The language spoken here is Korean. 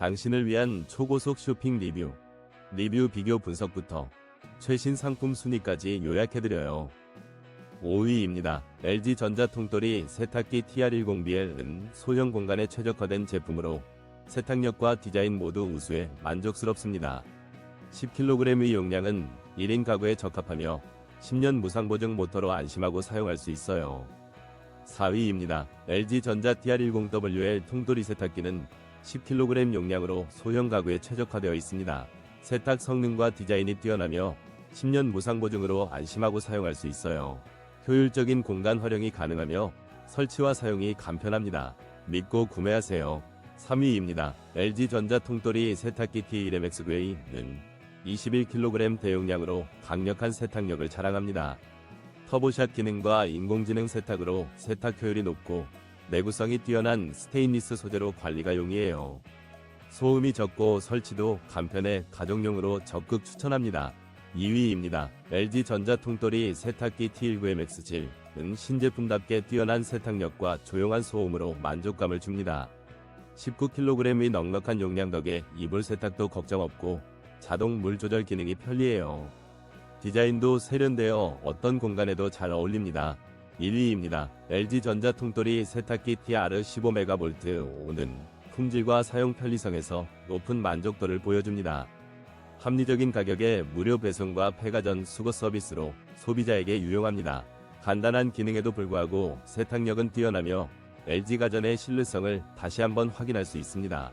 당신을 위한 초고속 쇼핑 리뷰. 리뷰 비교 분석부터 최신 상품 순위까지 요약해드려요. 5위입니다. LG 전자 통돌이 세탁기 TR10BL은 소형 공간에 최적화된 제품으로 세탁력과 디자인 모두 우수해 만족스럽습니다. 10kg의 용량은 1인 가구에 적합하며 10년 무상보증 모터로 안심하고 사용할 수 있어요. 4위입니다. LG전자 TR10WL 통돌이 세탁기는 10kg 용량으로 소형 가구에 최적화되어 있습니다. 세탁 성능과 디자인이 뛰어나며 10년 무상 보증으로 안심하고 사용할 수 있어요. 효율적인 공간 활용이 가능하며 설치와 사용이 간편합니다. 믿고 구매하세요. 3위입니다. LG전자 통돌이 세탁기 T1MX 그레이는 21kg 대용량으로 강력한 세탁력을 자랑합니다. 터보샷 기능과 인공지능 세탁으로 세탁 효율이 높고 내구성이 뛰어난 스테인리스 소재로 관리가 용이해요. 소음이 적고 설치도 간편해 가정용으로 적극 추천합니다. 2위입니다. LG전자 통돌이 세탁기 T19MX7은 신제품답게 뛰어난 세탁력과 조용한 소음으로 만족감을 줍니다. 19kg의 넉넉한 용량 덕에 이불 세탁도 걱정 없고 자동 물 조절 기능이 편리해요. 디자인도 세련되어 어떤 공간에도 잘 어울립니다. 1위입니다. LG전자 통돌이 세탁기 TR15MV5는 품질과 사용 편리성에서 높은 만족도를 보여줍니다. 합리적인 가격에 무료 배송과 폐가전 수거 서비스로 소비자에게 유용합니다. 간단한 기능에도 불구하고 세탁력은 뛰어나며 LG가전의 신뢰성을 다시 한번 확인할 수 있습니다.